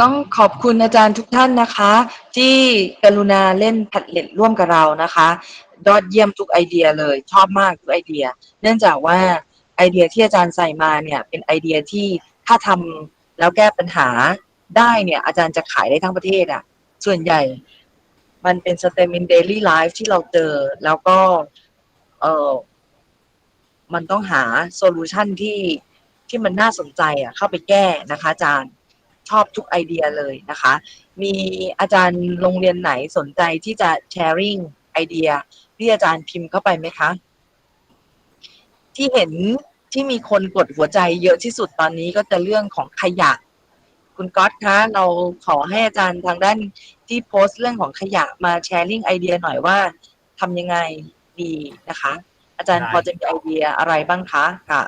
ต้องขอบคุณอาจารย์ทุกท่านนะคะ ที่กรุณาเล่นแพดเล็ตร่วมกับเรานะคะยอดเยี่ยมทุกไอเดียเลยชอบมากทุกไอเดีย เนื่องจากว่าไอเดียที่อาจารย์ใส่มาเนี่ยเป็นไอเดียที่ถ้าทำแล้วแก้ปัญหาได้เนี่ยอาจารย์จะขายได้ทั้งประเทศอะ่ะ ส่วนใหญ่มันเป็นสเต m ินเดลี่ไลฟ์ที่เราเจอ แล้วก็เออมันต้องหาโซลูชันที่ที่มันน่าสนใจอะเข้าไปแก้นะคะอาจารย์ ชอบทุกไอเดียเลยนะคะ มีอาจารย์โรงเรียนไหนสนใจที่จะแชร์ริ่งไอเดียที่อาจารย์พิมพ์เข้าไปไหมคะ ที่เห็นที่มีคนกดหัวใจเยอะที่สุดตอนนี้ก็จะเรื่องของขยะ คุณก๊อตคะเราขอให้อาจารย์ทางด้านที่โพสต์เรื่องของขยะมาแชร์ลิงไอเดียหน่อยว่าทำยังไงดีนะคะ อาจารย์ได้พอจะมีไอเดียอะไรบ้างคะค่ะ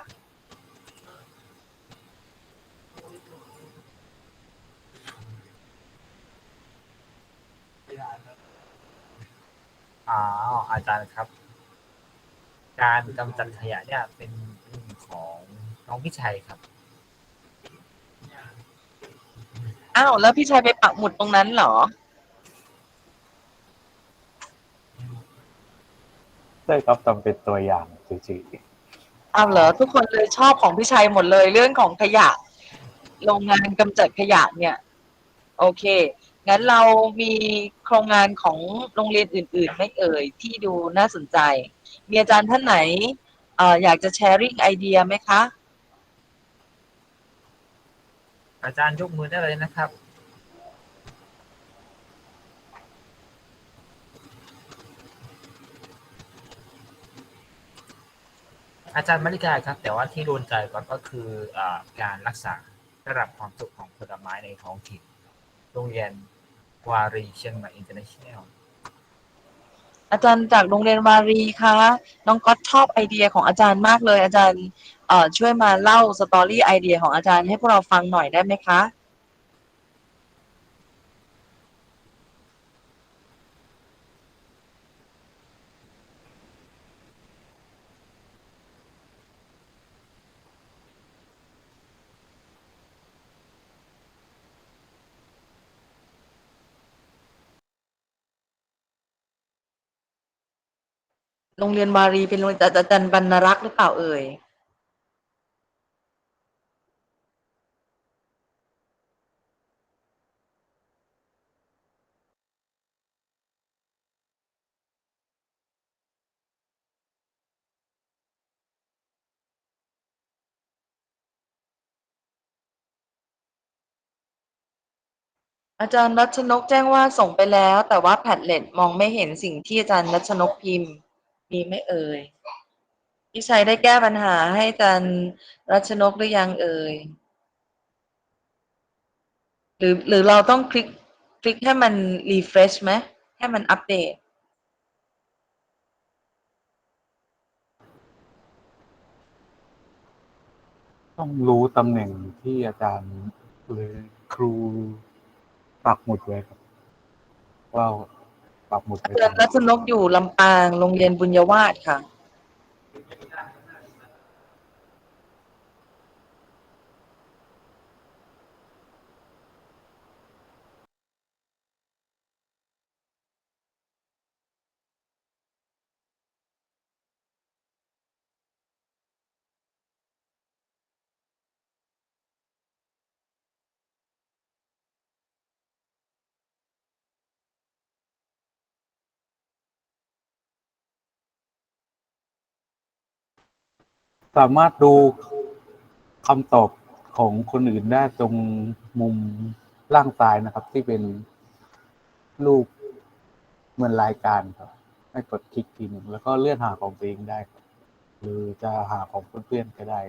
อ๋ออาจารย์ครับ การกำจัดขยะเนี่ยเป็นเรื่องของน้องพิชัยครับ อ้าวแล้วพี่ชายไปปักหมุดตรงนั้นเหรอ ใช่ครับทำเป็นตัวอย่างเฉยอ้าวเหรอทุกคนเลยชอบของพี่ชัยหมดเลยเรื่องของขยะ โรงงานกำจัดขยะเนี่ย โอเค งั้นเรามีโครงงานของโรงเรียนอื่นๆ ไม่เอ่ย ที่ดูน่าสนใจ มีอาจารย์ท่านไหนเอออยากจะแชร์ริ่งไอเดียไหมคะ อาจารย์ยกมือได้เลยนะครับ อาจารย์มาริกาครับ แต่ว่าที่โดนใจก่อนก็คืออาการรักษาระดับความสุขของผลไม้ในท้องถิ่นโรงเรียน วารีเชียงใหม่อินเตอร์เนชั่นแนลอาจารย์จากโรงเรียนวารีคะน้องก๊อตชอบไอเดียของอาจารย์มากเลย อาจารย์เอ่อช่วยมาเล่าสตอรี่ไอเดียของอาจารย์ให้พวกเราฟังหน่อยได้ไหมคะ โรงเรียนวารีเป็นโรงเรียนอาจารย์บรรณรักษ์หรือเปล่าเอ่ยอาจารย์รัชนกแจ้งว่าส่งไปแล้ว แต่ว่าแพดเล็ตมองไม่เห็นสิ่งที่อาจารย์รัชนกพิมพ์ มีไหม่เอ่ยพี่ชัยได้แก้ปัญหาให้อาจารย์รัชนกหรือยังเอ่ยหรือหรือเราต้องคลิกคลิกให้มันรีเฟรชไหมให้มันอัปเดตต้องรู้ตำแหน่งที่อาจารย์หรือครูปักหมุดไว้ครับว่า ปักหมุดไว้อาจารย์รัชนกอยู่ลำปางโรงเรียนบุญยวาสค่ะ สามารถดูคำตอบของคนอื่นได้ตรงมุมล่างซ้ายนะครับ ที่เป็นรูปเหมือนรายการครับ ให้กดคลิกทีหนึ่งแล้วก็เลื่อนหาของตัวเองได้ หรือจะหาของเพื่อนๆก็ได้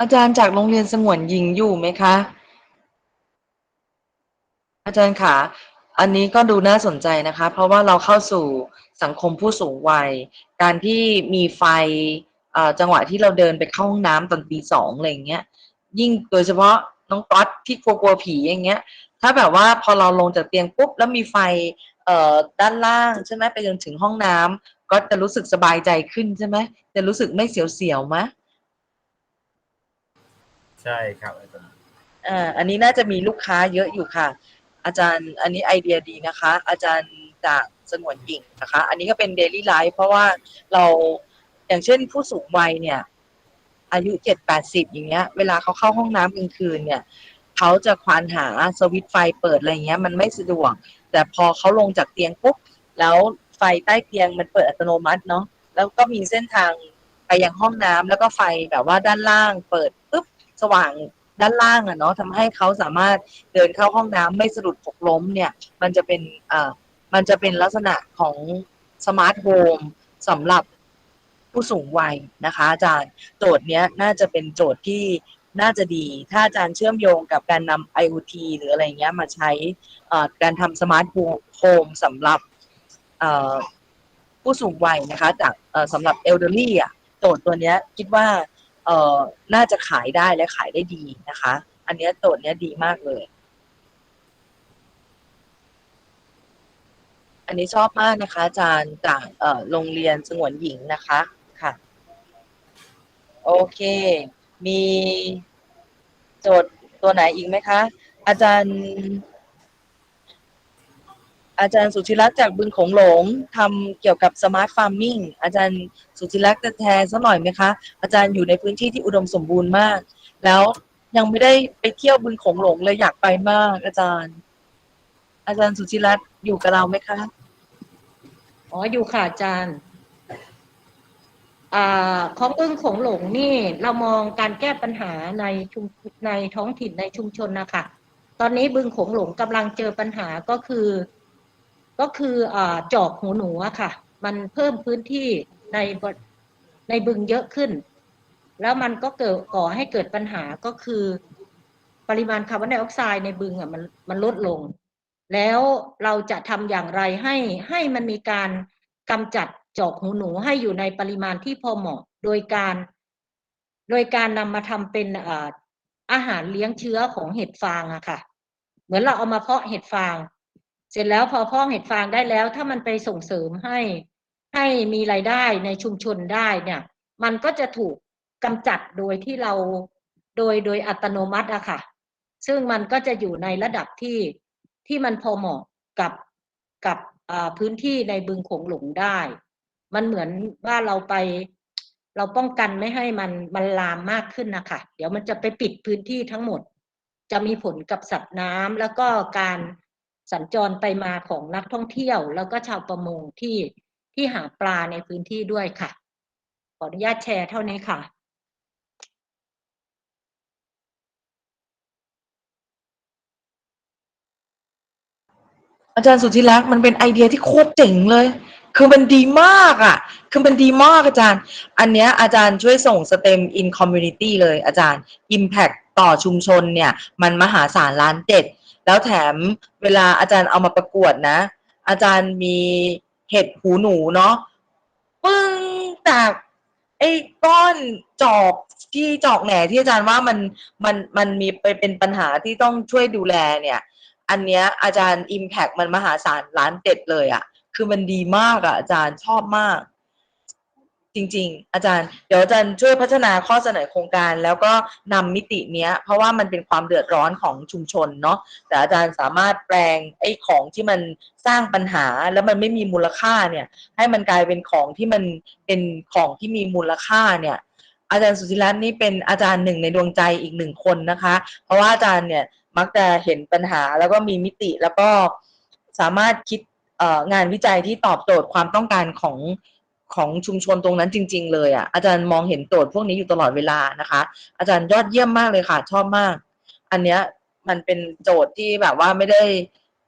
อาจารย์จากโรงเรียนสงวนหญิงอยู่ไหมคะ อาจารย์ค่ะอันนี้ก็ดูน่าสนใจนะคะ เพราะว่าเราเข้าสู่สังคมผู้สูงวัย การที่มีไฟจังหวะที่เราเดินไปเข้าห้องน้ำตอนตีสองอะไรอย่างเงี้ย ยิ่งโดยเฉพาะน้องก๊อตที่กลัวๆผีอย่างเงี้ย ถ้าแบบว่าพอเราลงจากเตียงปุ๊บแล้วมีไฟเอ่อด้านล่างใช่ไหมไปจนถึงห้องน้ำก็จะรู้สึกสบายใจขึ้นใช่ไหมจะรู้สึกไม่เสียวๆมะ ใช่ครับอาจารย์อ่าอันนี้น่าจะมีลูกค้าเยอะอยู่ค่ะ อาจารย์อันนี้ไอเดียดีนะคะ อาจารย์จากสงวนหญิงนะคะ อันนี้ก็เป็นเดลี่ไลฟ์เพราะว่าเราอย่างเช่นผู้สูงวัยเนี่ย อายุเจ็ดแปดสิบอย่างเงี้ย เวลาเขาเข้าห้องน้ำกลางคืนเนี่ยเขาจะควานหาสวิตช์ไฟเปิดอะไรเงี้ย มันไม่สะดวก แต่พอเขาลงจากเตียงปุ๊บแล้วไฟใต้เตียงมันเปิดอัตโนมัติเนาะแล้วก็มีเส้นทางไปยังห้องน้ำแล้วก็ไฟแบบว่าด้านล่างเปิด สว่างด้านล่างอะเนาะทำให้เขาสามารถเดินเข้าห้องน้ำไม่สะดุดหกล้มเนี่ย มันจะเป็นเอ่อมันจะเป็นลักษณะของสมาร์ทโฮมสำหรับผู้สูงวัยนะคะ อาจารย์โจทย์เนี้ยน่าจะเป็นโจทย์ที่น่าจะดี ถ้าอาจารย์เชื่อมโยงกับการนำ IoT หรืออะไรเงี้ยมาใช้การทำสมาร์ทโฮมสำหรับผู้สูงวัยนะคะ จากสำหรับ elderly อะโจทย์ตัวเนี้ยคิดว่า เอ่อน่าจะขายได้และขายได้ดีนะคะ อันเนี้ยโจทย์เนี้ยดีมากเลย อันนี้ชอบมากนะคะ อาจารย์จากเอ่อโรงเรียนสงวนหญิงนะคะค่ะ โอเค มีโจทย์ตัวไหนอีกไหมคะ อาจารย์ อาจารย์สุธิรักษ์จากบึงโขงหลงทำเกี่ยวกับสมาร์ทฟาร์มิงอาจารย์สุธิรักษ์จะแทนสักหน่อยไหมคะ อาจารย์อยู่ในพื้นที่ที่อุดมสมบูรณ์มาก แล้วยังไม่ได้ไปเที่ยวบึงโขงหลงเลยอยากไปมาก อาจารย์ อาจารย์สุธิรัตน์อยู่กับเราไหมคะอ๋ออยู่ค่ะอาจารย์อของบึงโขงหลงนี่เรามองการแก้ปัญหาในชุมในท้องถิ่นในชุมชนนะคะตอนนี้บึงโขงหลงกำลังเจอปัญหาก็คือ ก็คืออจอกหูหนูอะค่ะ มันเพิ่มพื้นที่ในในบึงเยอะขึ้น แล้วมันก็เกิดก่อให้เกิดปัญหาก็คือ ปริมาณคาร์บอนไดออกไซด์ในบึงอะมันมันลดลง แล้วเราจะทำอย่างไรให้ให้มันมีการกำจัดจอกหูหนูให้อยู่ในปริมาณที่พอเหมาะ โดยการ โดยการนำมาทำเป็นอาหารเลี้ยงเชื้อของเห็ดฟางอะค่ะ เหมือนเราเอามาเพาะเห็ดฟาง เสร็จแล้วพอพาะเห็ดฟางได้แล้ว ถ้ามันไปส่งเสริมให้ให้มีรายได้ในชุมชนได้เนี่ย มันก็จะถูกกำจัดโดยที่เราโดยโดยอัตโนมัติอะค่ะ ซึ่งมันก็จะอยู่ในระดับที่ที่มันพอเหมาะกับกับพื้นที่ในบึงโขงหลงได้ มันเหมือนว่าเราไปเราป้องกันไม่ให้มันมันลามมากขึ้นนะคะ เดี๋ยวมันจะไปปิดพื้นที่ทั้งหมด จะมีผลกับสัตว์น้ำแล้วก็การ สัญจรไปมาของนักท่องเที่ยว แล้วก็ชาวประมงที่ที่หาปลาในพื้นที่ด้วยค่ะ ขออนุญาตแชร์เท่านี้ค่ะอาจารย์สุธิรักษ์มันเป็นไอเดียที่โคตรเจ๋งเลย คือมันดีมากอะ คือมันดีมากอาจารย์ อันเนี้ยอาจารย์ช่วยส่ง STEM in community เลยอาจารย์ impact ต่อชุมชนเนี่ย มันมหาศาลล้านเจ็ด แล้วแถมเวลาอาจารย์เอามาประกวดนะ อาจารย์มีเห็ดหูหนูเนาะปึ้งจากไอ้ก้อนจอกที่จอกแหน่ที่อาจารย์ว่ามันมันมันมีไปเป็นปัญหาที่ต้องช่วยดูแลเนี่ย อันเนี้ยอาจารย์ Impact มันมหาศาลล้านเจ็ดเลยอะ่ะ คือมันดีมากอะ่ะอาจารย์ชอบมาก จริง ๆ อาจารย์ เดี๋ยวอาจารย์ช่วยพัฒนาข้อเสนอโครงการ แล้วก็นำมิติเนี้ย เพราะว่ามันเป็นความเดือดร้อนของชุมชนเนาะแต่อาจารย์สามารถแปลงไอ้ของที่มันสร้างปัญหาแล้วมันไม่มีมูลค่าเนี่ย ให้มันกลายเป็นของที่มันเป็นของที่มีมูลค่าเนี่ยอาจารย์สุธิรัตน์นี่เป็นอาจารย์หนึ่งในดวงใจอีกหนึ่งคนนะคะ เพราะว่าอาจารย์เนี่ยมักจะเห็นปัญหาแล้วก็มีมิติแล้วก็สามารถคิดงานวิจัยที่ตอบโจทย์ความต้องการของ ของชุมชนตรงนั้นจริง ๆ เลยอะอาจารย์มองเห็นโจทย์พวกนี้อยู่ตลอดเวลานะคะ อาจารย์ยอดเยี่ยมมากเลยค่ะ ชอบมาก อันเนี้ยมันเป็นโจทย์ที่แบบว่าไม่ได้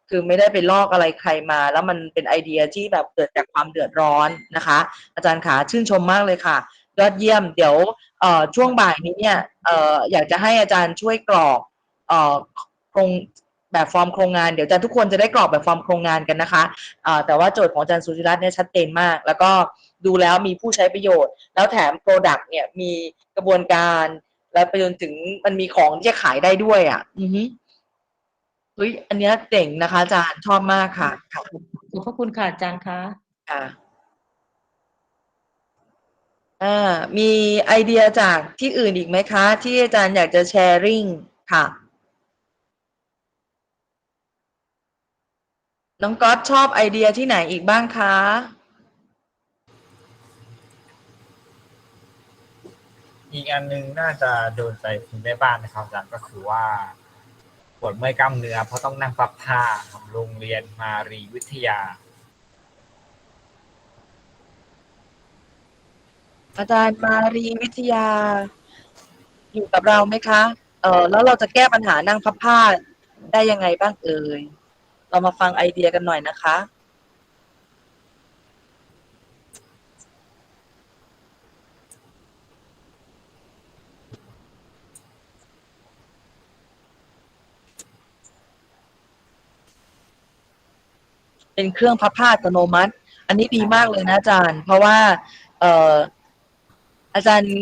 คือไม่ได้ไปลอกอะไรใครมา แล้วมันเป็นไอเดียที่แบบเกิดจากความเดือดร้อนนะคะ อาจารย์ขาชื่นชมมากเลยค่ะ ยอดเยี่ยมเดี๋ยวเอ่อช่วงบ่ายนี้เนี่ยเอ่ออยากจะให้อาจารย์ช่วยกรอกเอ่อโครงแบบฟอร์มโครงงานเดี๋ยวอาจารย์ทุกคนจะได้กรอกแบบฟอร์มโครงงานกันนะคะอ่อแต่ว่าโจทย์ของอาจารย์สุจิรัตน์เนี่ยชัดเจนมาก แล้วก็ ดูแล้วมีผู้ใช้ประโยชน์ แล้วแถม Product เนี่ยมีกระบวนการ แล้วไปจนถึงมันมีของที่จะขายได้ด้วยอะ อือฮึเฮ้ยอันเนี้ยเจ๋งนะคะอาจารย์ชอบมากค่ะค่ะขอบพระคุณค่ะอาจารย์คะค่ะอ่ามีไอเดียจากที่อื่นอีกไหมคะ ที่อาจารย์อยากจะแชร์ริ่งค่ะ น้องก๊อตชอบไอเดียที่ไหนอีกบ้างคะ อีกอันหนึงน่าจะโดนใจคุณแม่บ้านนะครับอาจารย์ก็คือว่าปวดเมื่อยกล้ามเนื้อเพราะต้องนั่งพับผ้าของโรงเรียนมารีวิทยา อาจารย์มารีวิทยา อยู่กับเราไหมคะ เออแล้วเราจะแก้ปัญหานั่งพับผ้าได้ยังไงบ้างเอ่ย เรามาฟังไอเดียกันหน่อยนะคะ เป็นเครื่องพับผ้าอัตโนมัติ อันนี้ดีมากเลยนะอาจารย์ เพราะว่า เอ่ออาจารย์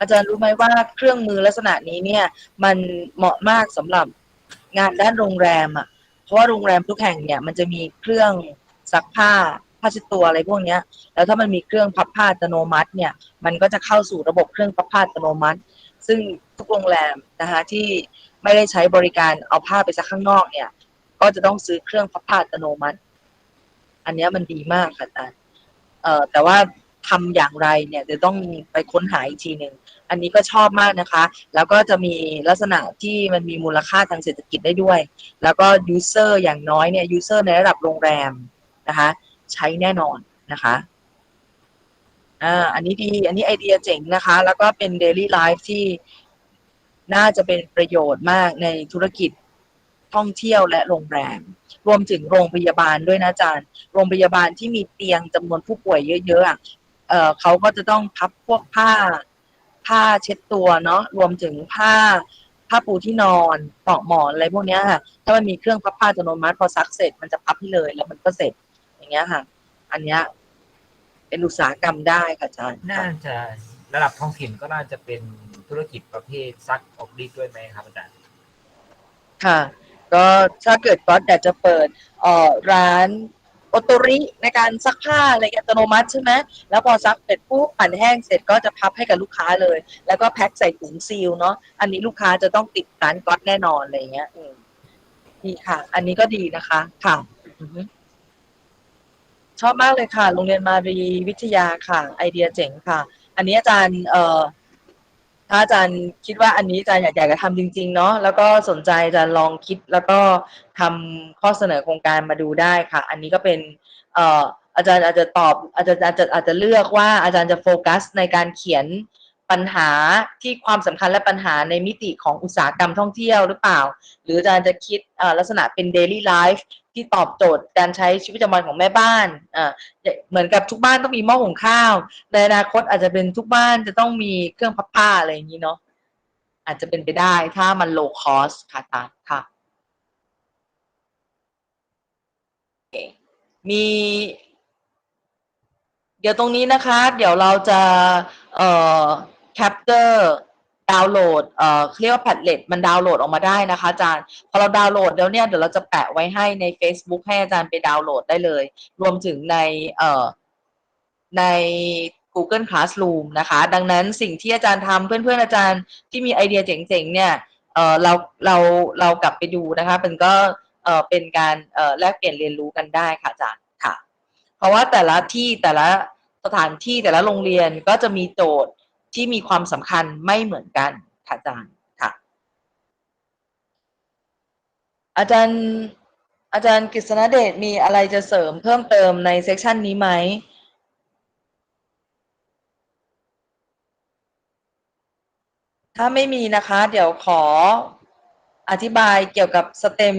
อาจารย์รู้ไหมว่าเครื่องมือลักษณะนี้เนี่ย มันเหมาะมากสำหรับงานด้านโรงแรมอะ เพราะว่าโรงแรมทุกแห่งเนี่ย มันจะมีเครื่องซักผ้าผ้าเช็ดตัวอะไรพวกเนี้ย แล้วถ้ามันมีเครื่องพับผ้าอัตโนมัติ เนี่ย มันก็จะเข้าสู่ระบบเครื่องพับผ้าอัตโนมัติ ซึ่งทุกโรงแรมนะคะที่ไม่ได้ใช้บริการเอาผ้าไปซักข้างนอกเนี่ย ก็จะต้องซื้อเครื่องพับผ้าอัตโนมัติ อันนี้มันดีมากค่ะอาจารย์เอ่อแต่ว่าทำอย่างไรเนี่ยเดี๋ยวต้องไปค้นหาอีกทีหนึ่ง อันนี้ก็ชอบมากนะคะ แล้วก็จะมีลักษณะที่มันมีมูลค่าทางเศรษฐกิจได้ด้วย แล้วก็ยูเซอร์อย่างน้อยเนี่ยยูเซอร์ในระดับโรงแรมนะคะ ใช้แน่นอนนะคะอ่าอันนี้ดี อันนี้ไอเดียเจ๋งนะคะ แล้วก็เป็น daily life ที่น่าจะเป็นประโยชน์มากในธุรกิจ ท่องเที่ยวและโรงแรม รวมถึงโรงพยาบาลด้วยนะอาจารย์ โรงพยาบาลที่มีเตียงจำนวนผู้ป่วยเยอะๆอะเอ่อเขาก็จะต้องพับพวกผ้า ผ้าเช็ดตัวเนาะรวมถึงผ้าผ้าปูที่นอนปลอกหมอนอะไรพวกเนี้ยค่ะ ถ้ามันมีเครื่องพับผ้าอัตโนมัติพอซักเสร็จมันจะพับให้เลย แล้วมันก็เสร็จ อย่างเงี้ยค่ะ อันเนี้ยเป็นอุตสาหกรรมได้ค่ะอาจารย์ น่าจะระดับท้องถิ่นก็น่าจะเป็นธุรกิจประเภทซักออกรีดด้วยไหมครับอาจารย์ ค่ะ ก็ถ้าเกิดก๊อตอยากจะเปิดเอ่อร้านโอโตริในการซักผ้าอะไรอัตโนมัติใช่ไหมแล้วพอซักเสร็จปุ๊บปั่นแห้งเสร็จก็จะพับให้กับลูกค้าเลย แล้วก็แพ็คใส่ถุงซีลเนาะอันนี้ลูกค้าจะต้องติดร้านก๊อตแน่นอนอะไรเงี้ยดีค่ะ อันนี้ก็ดีนะคะค่ะชอบมากเลยค่ะ โรงเรียนมารีวิทยาค่ะ ไอเดียเจ๋งค่ะ อันนี้อาจารย์เอ่อ ถ้าอาจารย์คิดว่าอันนี้อาจารย์อยากอยากจะทำจริง ๆ เนาะแล้วก็สนใจจารย์ลองคิดแล้วก็ทำข้อเสนอโครงการมาดูได้ค่ะ อันนี้ก็เป็นเอ่ออาจารย์อาจจะตอบอาจจะอาจจะอาจจะเลือกว่าอาจารย์จะโฟกัสในการเขียนปัญหาที่ความสำคัญและปัญหาในมิติของอุตสาหกรรมท่องเที่ยวหรือเปล่า หรืออาจารย์จะคิดเอ่อลักษณะเป็น daily life ที่ตอบโจทย์การใช้ชีวิตประจำวันของแม่บ้านอ่าเหมือนกับทุกบ้านต้องมีหม้อหุงข้าวในอนาคตอาจจะเป็นทุกบ้านจะต้องมีเครื่องพับผ้าอะไรอย่างนี้เนาะอาจจะเป็นไปได้ถ้ามัน low cost ค่ะตาค่ะ มีเดี๋ยวตรงนี้นะคะ เดี๋ยวเราจะเอ่อ capture ดาวน์โหลดเอ่อเรียกว่าแพดเล็ตมันดาวน์โหลดออกมาได้นะคะอาจารย์ พอเราดาวน์โหลดแล้วเนี่ยเดี๋ยวเราจะแปะไว้ให้ใน Facebook ให้อาจารย์ไปดาวน์โหลดได้เลย รวมถึงในเอ่อใน Google Classroom นะคะ ดังนั้นสิ่งที่อาจารย์ทำเพื่อนๆอาจารย์ที่มีไอเดียเจ๋งๆเนี่ยเอ่อเราเราเรากลับไปดูนะคะเป็นก็เอ่อเป็นการเอ่อแลกเปลี่ยนเรียนรู้กันได้ค่ะอาจารย์ค่ะ เพราะว่าแต่ละที่แต่ละสถานที่แต่ละโรงเรียนก็จะมีโจทย์ ที่มีความสำคัญไม่เหมือนกันค่ะอาจารย์ค่ะ อาจารย์อาจารย์กฤษณเดชมีอะไรจะเสริมเพิ่มเติมในเซสชันนี้ไหมถ้าไม่มีนะคะ เดี๋ยวขออธิบายเกี่ยวกับ STEM in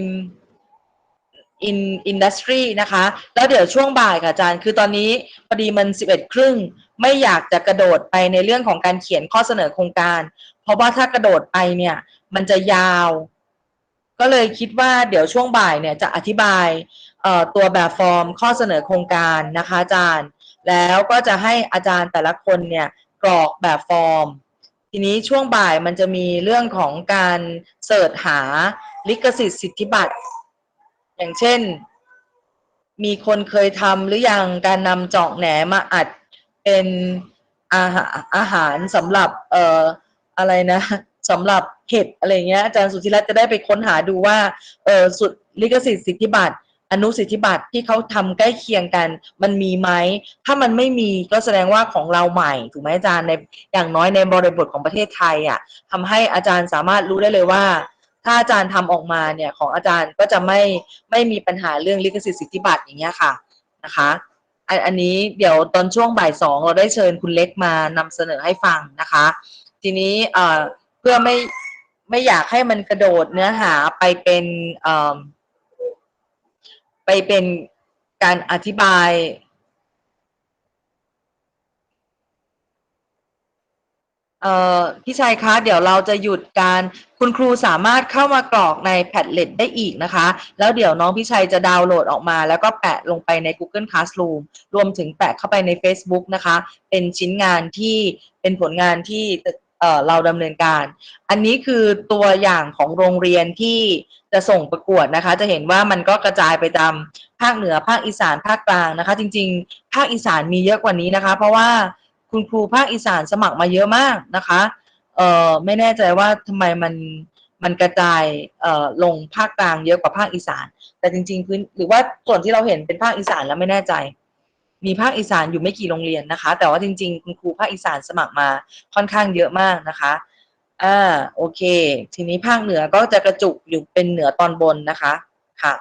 industry นะคะ แล้วเดี๋ยวช่วงบ่ายค่ะอาจารย์ คือตอนนี้พอดีมัน11ครึ่ง ไม่อยากจะกระโดดไปในเรื่องของการเขียนข้อเสนอโครงการ เพราะว่าถ้ากระโดดไปเนี่ย มันจะยาว ก็เลยคิดว่าเดี๋ยวช่วงบ่ายเนี่ยจะอธิบายตัวแบบฟอร์มข้อเสนอโครงการนะคะอาจารย์ แล้วก็จะให้อาจารย์แต่ละคนเนี่ยกรอกแบบฟอร์ม ทีนี้ช่วงบ่ายมันจะมีเรื่องของการเสิร์ชหาลิขสิทธิ์สิทธิบัตร อย่างเช่น มีคนเคยทำหรือยังการนำจอกแหนมาอัดเป็นอาหารอาหารสำหรับเอ่ออะไรนะสำหรับเห็ดอะไรเงี้ยอาจารย์สุธิรัตน์จะได้ไปค้นหาดูว่าเออสุดลิขสิทธิ์สิทธิบัตรอนุสิทธิบัตรที่เขาทำใกล้เคียงกัน มันมีไหม ถ้ามันไม่มีก็แสดงว่าของเราใหม่ ถูกไหมอาจารย์ในอย่างน้อยในบริบทของประเทศไทยอะทำให้อาจารย์สามารถรู้ได้เลยว่า ถ้าอาจารย์ทำออกมาเนี่ยของอาจารย์ก็จะไม่ไม่มีปัญหาเรื่องลิขสิทธิ์สิทธิบัตรอย่างเงี้ยค่ะนะคะอันอันนี้เดี๋ยวตอนช่วงบ่ายสองเราได้เชิญคุณเล็กมานำเสนอให้ฟังนะคะ ทีนี้เอ่อเพื่อไม่ไม่อยากให้มันกระโดดเนื้อหาไปเป็นเอ่อไปเป็นการอธิบาย เอ่อพี่ชัยคะ เดี๋ยวเราจะหยุดการคุณครูสามารถเข้ามากรอกในแพดเล็ตได้อีกนะคะ แล้วเดี๋ยวน้องพี่ชัยจะดาวน์โหลดออกมา แล้วก็แปะลงไปใน Google Classroom รวมถึงแปะเข้าไปใน Facebook นะคะ เป็นชิ้นงานที่เป็นผลงานที่เอ่อเราดำเนินการ อันนี้คือตัวอย่างของโรงเรียนที่จะส่งประกวดนะคะ จะเห็นว่ามันก็กระจายไปตามภาคเหนือภาคอีสานภาคกลางนะคะ จริง ๆ ภาคอีสานมีเยอะกว่านี้นะคะ เพราะว่า คุณครูภาคอีสานสมัครมาเยอะมากนะคะเอ่อไม่แน่ใจว่าทำไมมันมันกระจายเอ่อลงภาคกลางเยอะกว่าภาคอีสาน แต่จริง ๆ พื้นหรือว่าส่วนที่เราเห็นเป็นภาคอีสานแล้วไม่แน่ใจ มีภาคอีสานอยู่ไม่กี่โรงเรียนนะคะ แต่ว่าจริง ๆ คุณครูภาคอีสานสมัครมาค่อนข้างเยอะมากนะคะอ่าโอเค ทีนี้ภาคเหนือก็จะกระจุกอยู่เป็นเหนือตอนบนนะคะค่ะ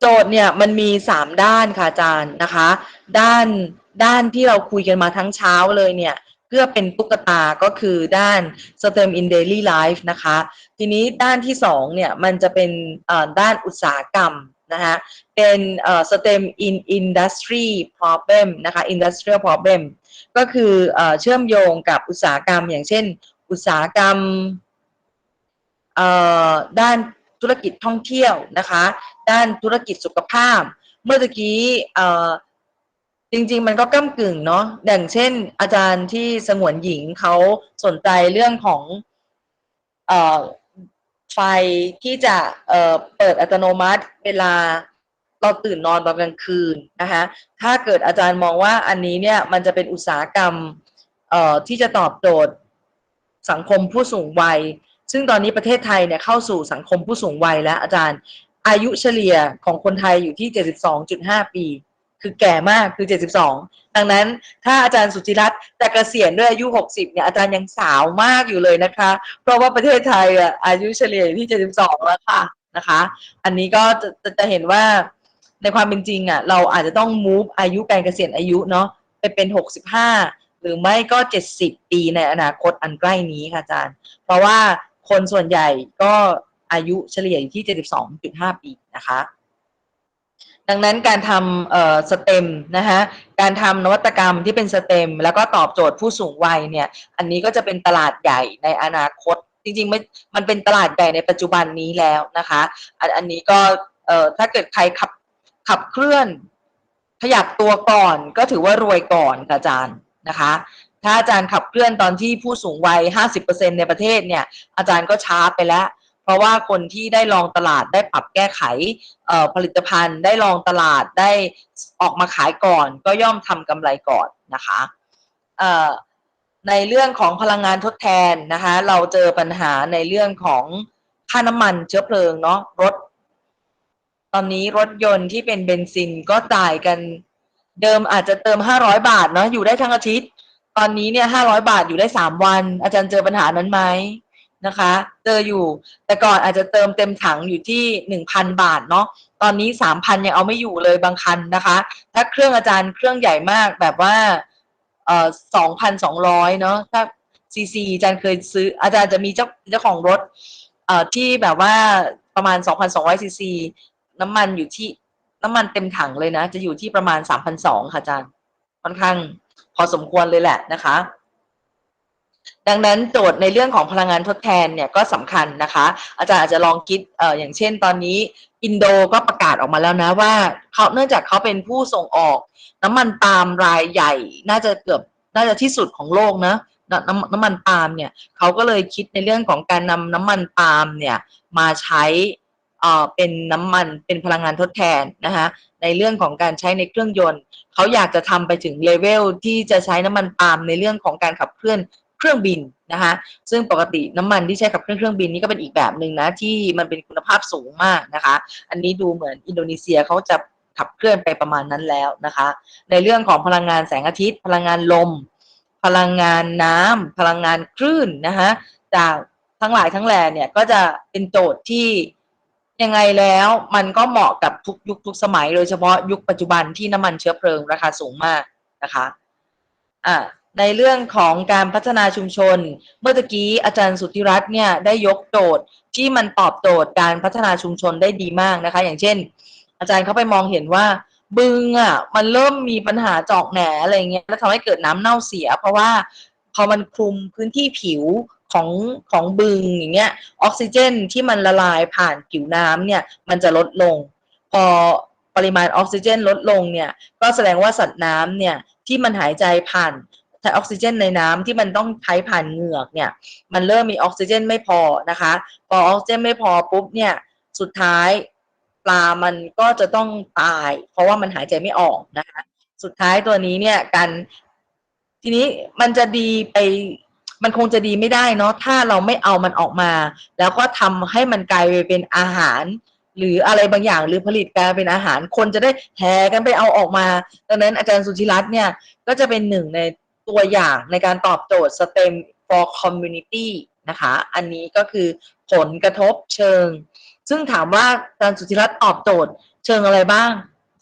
โจทย์เนี่ยมันมีสามด้านค่ะอาจารย์นะคะ ด้านด้านที่เราคุยกันมาทั้งเช้าเลยเนี่ยเพื่อเป็นตุ๊กตาก็คือด้าน STEM in daily life นะคะ ทีนี้ด้านที่สองเนี่ยมันจะเป็นด้านอุตสาหกรรมนะคะเป็นเอ่อ STEM in industry problem นะคะ industrial problem ก็คือเอ่อเชื่อมโยงกับอุตสาหกรรมอย่างเช่น อุตสาหกรรมด้าน ธุรกิจท่องเที่ยวนะคะ ด้านธุรกิจสุขภาพ เมื่อกี้เอ่อจริง ๆ มันก็ก้ากึ่งเนาะอย่างเช่น อาจารย์ที่สงวนหญิงเขาสนใจเรื่องของเอ่อไฟที่จะเอ่อเปิดอัตโนมัติเวลาเราตื่นนอนตอนกลางคืนนะคะถ้าเกิดอาจารย์มองว่าอันนี้เนี่ยมันจะเป็นอุตสาหกรรมเอ่อที่จะตอบโจทย์สังคมผู้สูงวัย ซึ่งตอนนี้ประเทศไทยเนี่ยเข้าสู่สังคมผู้สูงวัยแล้วอาจารย์ อายุเฉลี่ยของคนไทยอยู่ที่ 72.5 ปี คือแก่มากคือ 72 ดังนั้นถ้าอาจารย์สุจิรัตน์จะเกษียณด้วยอายุ 60 เนี่ยอาจารย์ยังสาวมากอยู่เลยนะคะ เพราะว่าประเทศไทยอะอายุเฉลี่ยที่ 72 แล้วค่ะนะคะ อันนี้ก็จะจะจะเห็นว่าในความเป็นจริงอะเราอาจจะต้อง move อายุการเกษียณอายุเนาะไปเป็น 65 หรือไม่ก็ 70 ปีในอนาคตอันใกล้นี้ค่ะอาจารย์ เพราะว่า คนส่วนใหญ่ก็อายุเฉลี่ยอยู่ที่ 72.5 ปีนะคะ ดังนั้นการทำเอ่อสเต็มนะคะการทำนวัตกรรมที่เป็นสเต็ม แล้วก็ตอบโจทย์ผู้สูงวัยเนี่ย อันนี้ก็จะเป็นตลาดใหญ่ในอนาคต จริงๆไม่มันเป็นตลาดใหญ่ในปัจจุบันนี้แล้วนะคะ อันอันนี้ก็เอ่อถ้าเกิดใครขับขับเคลื่อน ขยับตัวก่อนก็ถือว่ารวยก่อนค่ะอาจารย์นะคะ ถ้าอาจารย์ขับเคลื่อนตอนที่ผู้สูงวัย 50%ในประเทศเนี่ย อาจารย์ก็ช้าไปแล้ว เพราะว่าคนที่ได้ลองตลาดได้ปรับแก้ไขผลิตภัณฑ์ ได้ลองตลาดได้ออกมาขายก่อน ก็ย่อมทำกำไรก่อนนะคะในเรื่องของพลังงานทดแทนนะคะ เราเจอปัญหาในเรื่องของค่าน้ำมันเชื้อเพลิงเนาะรถ ตอนนี้รถยนต์ที่เป็นเบนซินก็จ่ายกันเดิมอาจจะเติม 500 บาทเนาะอยู่ได้ทั้งอาทิตย์ ตอนนี้เนี่ย500บาทอยู่ได้3วัน อาจารย์เจอปัญหานั้นไหมนะคะ เจออยู่ แต่ก่อนอาจจะเติมเต็มถังอยู่ที่1,000บาทเนาะตอนนี้3,000ยังเอาไม่อยู่เลยบางคันนะคะ ถ้าเครื่องอาจารย์เครื่องใหญ่มากแบบว่าเอ่อ2,200เนาะถ้าซีซีอาจารย์เคยซื้อ อาจารย์จะมีเจ้าเจ้าของรถเอ่อที่แบบว่าประมาณ2,200ซีซีน้ำมันอยู่ที่น้ำมันเต็มถังเลยนะ จะอยู่ที่ประมาณ3,200ค่ะอาจารย์ค่อนข้าง พอสมควรเลยแหละนะคะ ดังนั้นโจทย์ในเรื่องของพลังงานทดแทนเนี่ยก็สำคัญนะคะ อาจารย์อาจจะลองคิดเอ่ออย่างเช่นตอนนี้อินโดก็ประกาศออกมาแล้วนะว่าเขาเนื่องจากเขาเป็นผู้ส่งออก น้ำมันปาล์มรายใหญ่ น่าจะเกือบน่าจะที่สุดของโลกนะน้ำน้ำมันปาล์มเนี่ยเขาก็เลยคิดในเรื่องของการนำน้ำมันปาล์มเนี่ยมาใช้เอ่อเป็นน้ำมันเป็นพลังงานทดแทนนะคะในเรื่องของการใช้ในเครื่องยนต์ เขาอยากจะทำไปถึงเลเวลที่จะใช้น้ำมันปาล์มในเรื่องของการขับเคลื่อนเครื่องบินนะคะซึ่งปกติน้ำมันที่ใช้ขับเคลื่อนเครื่องบินนี่ก็เป็นอีกแบบหนึ่งนะที่มันเป็นคุณภาพสูงมากนะคะ อันนี้ดูเหมือนอินโดนีเซียเขาจะขับเคลื่อนไปประมาณนั้นแล้วนะคะ ในเรื่องของพลังงานแสงอาทิตย์ พลังงานลม พลังงานน้ำพลังงานคลื่นนะคะจากทั้งหลายทั้งแหล่เนี่ยก็จะเป็นโจทย์ที่ ยังไงแล้วมันก็เหมาะกับทุกยุคทุกสมัย โดยเฉพาะยุคปัจจุบันที่น้ำมันเชื้อเพลิงราคาสูงมากนะคะอะในเรื่องของการพัฒนาชุมชน เมื่อกี้อาจารย์สุทธิรัตน์เนี่ยได้ยกโจทย์ที่มันตอบโจทย์การพัฒนาชุมชนได้ดีมากนะคะ อย่างเช่น อาจารย์เขาไปมองเห็นว่า บึงอะมันเริ่มมีปัญหาจอกแหนอะไรเงี้ยแล้วทำให้เกิดน้ำเน่าเสีย เพราะว่าพอมันคลุมพื้นที่ผิว ของของบึงอย่างเงี้ยออกซิเจนที่มันละลายผ่านผิวน้ำเนี่ยมันจะลดลง พอปริมาณออกซิเจนลดลงเนี่ยก็แสดงว่าสัตว์น้ำเนี่ยที่มันหายใจผ่านใช้ออกซิเจนในน้ำที่มันต้องใช้ผ่านเหงือกเนี่ยมันเริ่มมีออกซิเจนไม่พอนะคะพอออกซิเจนไม่พอปุ๊บเนี่ยสุดท้ายปลามันก็จะต้องตาย เพราะว่ามันหายใจไม่ออกนะคะสุดท้ายตัวนี้เนี่ยการทีนี้มันจะดีไป มันคงจะดีไม่ได้เนาะถ้าเราไม่เอามันออกมา แล้วก็ทำให้มันกลายไปเป็นอาหาร หรืออะไรบางอย่างหรือผลิตกลายเป็นอาหารคนจะได้แห่กันไปเอาออกมาดังนั้นอาจารย์สุธิรัตน์เนี่ยก็จะเป็นหนึ่งในตัวอย่างในการตอบโจทย์ STEM for community นะคะ อันนี้ก็คือผลกระทบเชิง ซึ่งถามว่าอาจารย์สุธิรัตน์ตอบโจทย์ เชิงอะไรบ้าง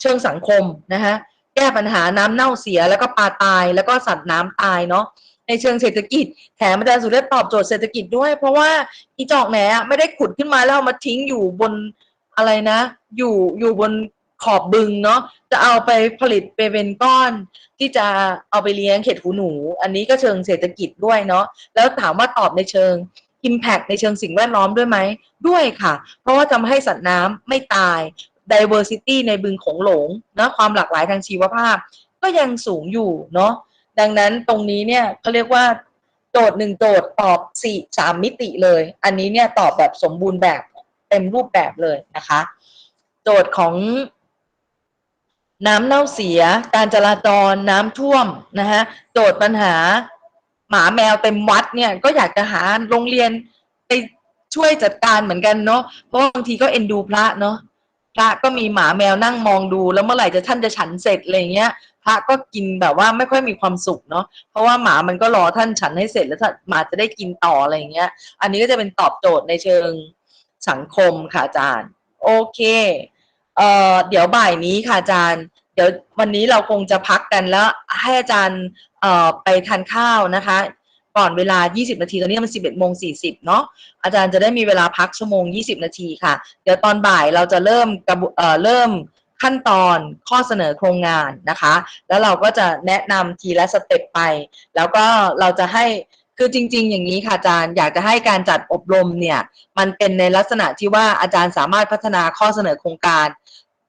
เชิงสังคมนะคะแก้ปัญหาน้ำเน่าเสียแล้วก็ปลาตายแล้วก็สัตว์น้ำตายเนาะ ในเชิงเศรษฐกิจแถมอาจารย์สุธิรัตอบโจทย์เศรษฐกิจด้วย เพราะว่าอีจอกแหนไม่ได้ขุดขึ้นมาแล้วเอามาทิ้งอยู่บนอะไรนะ อยู่อยู่บนขอบบึงเนาะจะเอาไปผลิตไปเป็นก้อน ที่จะเอาไปเลี้ยงเห็ดหูหนู อันนี้ก็เชิงเศรษฐกิจด้วยเนาะแล้วถามว่าตอบในเชิง Impact ในเชิงสิ่งแวดล้อมด้วยไหมด้วยค่ะ เพราะว่าทำให้สัตว์น้ำไม่ตาย diversity ในบึงโขงหลงนะความหลากหลายทางชีวภาพ ก็ยังสูงอยู่เนาะ ดังนั้นตรงนี้เนี่ยเขาเรียกว่าโจทย์หนึ่งโจทย์ตอบสี่สามมิติเลย อันนี้เนี่ยตอบแบบสมบูรณ์แบบเต็มรูปแบบเลยนะคะ โจทย์ของน้ำเน่าเสีย การจราจรน้ำท่วมนะฮะโจทย์ปัญหาหมาแมวเต็มวัดเนี่ยก็อยากจะหาโรงเรียนไปช่วยจัดการเหมือนกันเนาะเพราะบางทีก็เอ็นดูพระเนาะ พระก็มีหมาแมวนั่งมองดู แล้วเมื่อไหร่จะท่านจะฉันเสร็จอะไรเงี้ยพระก็กินแบบว่าไม่ค่อยมีความสุขเนาะเพราะว่าหมามันก็รอท่านฉันให้เสร็จแล้วหมาจะได้กินต่ออะไรเงี้ย อันนี้ก็จะเป็นตอบโจทย์ในเชิงสังคมค่ะอาจารย์โอเคเอ่อเดี๋ยวบ่ายนี้ค่ะอาจารย์ เดี๋ยววันนี้เราคงจะพักกันแล้วให้อาจารย์เอ่อไปทานข้าวนะคะ ก่อนเวลา 20 นาที ตอนนี้มัน 11โมง40 เนาะอาจารย์จะได้มีเวลาพักชั่วโมง 20 นาทีค่ะ เดี๋ยวตอนบ่ายเราจะเริ่มกระบเอ่อเริ่มขั้นตอนข้อเสนอโครงงานนะคะ แล้วเราก็จะแนะนำทีละสเต็ปไป แล้วก็เราจะให้คือจริง ๆ อย่างนี้ค่ะอาจารย์อยากจะให้การจัดอบรมเนี่ย มันเป็นในลักษณะที่ว่าอาจารย์สามารถพัฒนาข้อเสนอโครงการ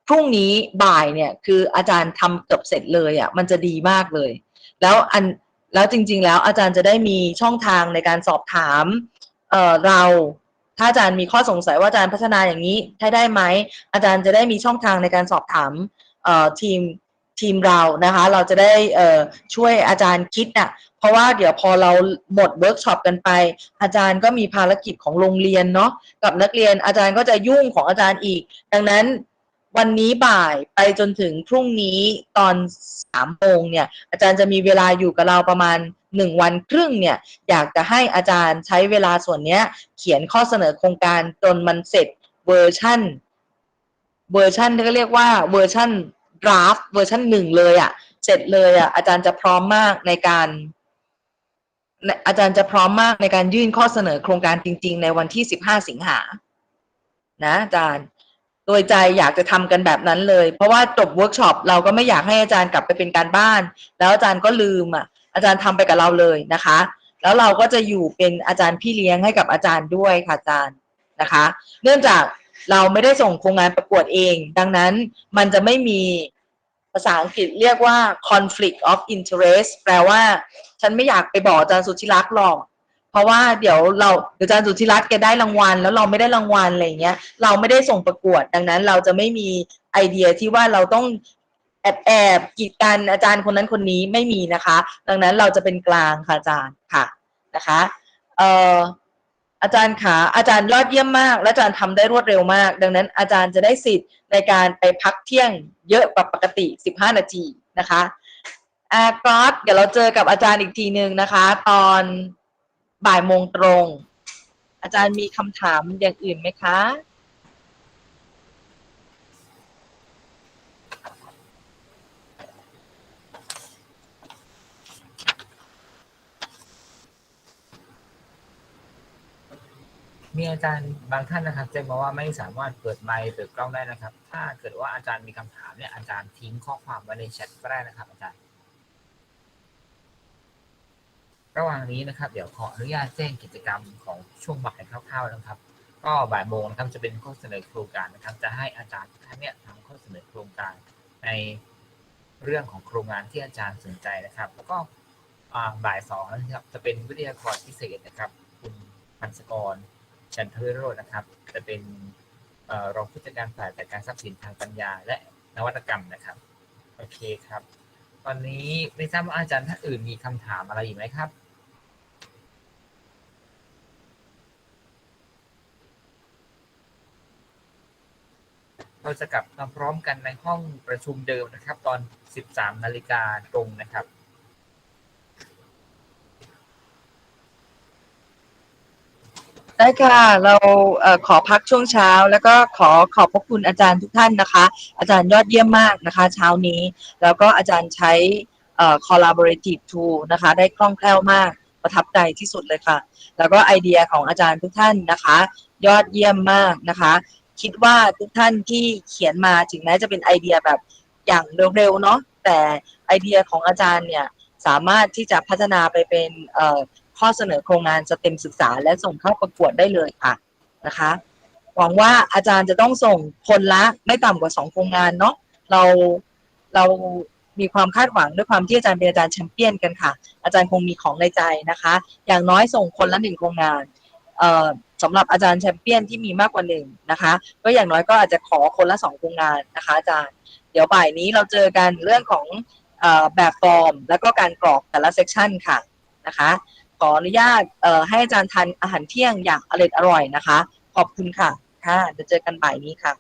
พรุ่งนี้บ่ายเนี่ยคืออาจารย์ทำเกือบเสร็จเลยอะมันจะดีมากเลย แล้วอัน แล้วจริง ๆ แล้วอาจารย์จะได้มีช่องทางในการสอบถามเเราถ้าอาจารย์มีข้อสงสัยว่าอาจารย์พัฒนาอย่างนี้ได้ได้ไหมอาจารย์จะได้มีช่องทางในการสอบถามทีมทีมเรานะคะ เราจะได้ช่วยอาจารย์คิดน่ะเพราะว่าเดี๋ยวพอเราหมดเวิร์กช็อปกันไป อาจารย์ก็มีภารกิจของโรงเรียนเนาะกับนักเรียนอาจารย์ก็จะยุ่งของอาจารย์อีก ดังนั้น วันนี้บ่ายไปจนถึงพรุ่งนี้ตอนสามโมงเนี่ย อาจารย์จะมีเวลาอยู่กับเราประมาณหนึ่งวันครึ่งเนี่ย อยากจะให้อาจารย์ใช้เวลาส่วนเนี้ยเขียนข้อเสนอโครงการจนมันเสร็จเวอร์ชั่น เวอร์ชันที่เขาเรียกว่าเวอร์ชันดราฟเวอร์ชันหนึ่งเลยอะ่ะ เสร็จเลยอะ่ะ อาจารย์จะพร้อมมากในการในอาจารย์จะพร้อมมากในการยื่นข้อเสนอโครงการจริง ๆ ในวันที่สิบห้าสิงหานะอาจารย์ โดยใจอยากจะทำกันแบบนั้นเลย เพราะว่าจบเวิร์กช็อปเราก็ไม่อยากให้อาจารย์กลับไปเป็นการบ้าน แล้วอาจารย์ก็ลืมอะ อาจารย์ทำไปกับเราเลยนะคะ แล้วเราก็จะอยู่เป็นอาจารย์พี่เลี้ยงให้กับอาจารย์ด้วยค่ะอาจารย์นะคะ เนื่องจากเราไม่ได้ส่งโครงงานประกวดเอง ดังนั้นมันจะไม่มีภาษาอังกฤษเรียกว่า conflict of interest แปลว่า ฉันไม่อยากไปบอกอาจารย์สุทธิรักษ์หรอก ราะว่าเดี๋ยวเราเดี๋ยวอาจารย์สุทธิรัตน์แกได้รางวัล แล้วเราไม่ได้รางวัลอะไรเงี้ย เราไม่ได้ส่งประกวดดังนั้น เราจะไม่มีไอเดียที่ว่าเราต้องแอบแอบกีดกันอาจารย์คนนั้นคนนี้ไม่มีนะคะ ดังนั้นเราจะเป็นกลางค่ะอาจารย์ค่ะนะคะเอ่ออาจารย์ขาอาจารย์ยอดเยี่ยมมาก และอาจารย์ทำได้รวดเร็วมาก ดังนั้นอาจารย์จะได้สิทธิ์ในการไปพักเที่ยงเยอะกว่าปกติ 15 นาทีนะคะอากอสเดี๋ยวเราเจอกับอาจารย์อีกทีหนึ่งนะคะ ตอน บ่ายโมงตรง อาจารย์มีคำถามอย่างอื่นไหมคะ มีอาจารย์บางท่านนะครับแจ้งมาว่าไม่สามารถเปิดไมค์เปิดกล้องได้นะครับ ถ้าเกิดว่าอาจารย์มีคำถามเนี่ยอาจารย์ทิ้งข้อความไว้ในแชทก็ได้นะครับอาจารย์ ระหว่างนี้นะครับเดี๋ยวขออนุญาตแจ้งกิจกรรมของช่วงบ่ายคร่าวๆนะครับ ก็บ่ายโมงนะครับจะเป็นข้อเสนอโครงการนะครับ จะให้อาจารย์ท่านเนี่ยทำข้อเสนอโครงการในเรื่องของโครงงานที่อาจารย์สนใจนะครับ แล้วก็บ่ายสองนะครับจะเป็นวิทยากรพิเศษนะครับ คุณพันศกรชันทวิโรจน์นะครับ จะเป็นอรองผู้จัดการฝ่ายจัดการทรัพย์สินทางปัญญา และนวัตกรรมนะครับ โอเคครับ ตอนนี้ไม่ทราบว่าอาจารย์ท่านอื่นมีคำถามอะไรอีกไหมครับ เราจะกลับมาพร้อมกันในห้องประชุมเดิมนะครับ ตอน 13 นาฬิกาตรงนะครับได้ค่ะเราขอพักช่วงเช้า แล้วก็ขอขอบพระคุณอาจารย์ทุกท่านนะคะ อาจารย์ยอดเยี่ยมมากนะคะ เช้านี้ แล้วก็อาจารย์ใช้ collaborative tool นะคะ ได้คล่องแคล่วมากประทับใจที่สุดเลยค่ะ แล้วก็ไอเดียของอาจารย์ทุกท่านนะคะ ยอดเยี่ยมมากนะคะ คิดว่าทุกท่านที่เขียนมาถึงแม้จะเป็นไอเดียแบบอย่างเร็วๆเนาะแต่ไอเดียของอาจารย์เนี่ยสามารถที่จะพัฒนาไปเป็นข้อเสนอโครงงานสเต็มศึกษา และส่งเข้าประกวดได้เลยค่ะนะคะหวังว่าอาจารย์จะต้องส่งคนละไม่ต่ำกว่าสองโครงงานเนาะเราเรามีความคาดหวังด้วยความที่อาจารย์เป็นอาจารย์แชมเปี้ยนกันค่ะ อาจารย์คงมีของในใจนะคะ อย่างน้อยส่งคนละหนึ่งโครงงานเสำหรับอาจารย์แชมเปี้ยนที่มีมากกว่าหนึ่งนะคะ ก็อย่างน้อยก็อาจจะขอคนละสองโครงงานนะคะอาจารย์ เดี๋ยวบ่ายนี้เราเจอกันเรื่องของอแบบฟอร์ม แล้วก็การกรอกแต่ละเซกชันค่ะนะคะ ขออนุญาตให้อาจารย์ทานอาหารเที่ยงอย่างอร่อยอร่อยนะคะ ขอบคุณค่ะค่ะเดี๋ยวเจอกันบ่ายนี้ค่ะ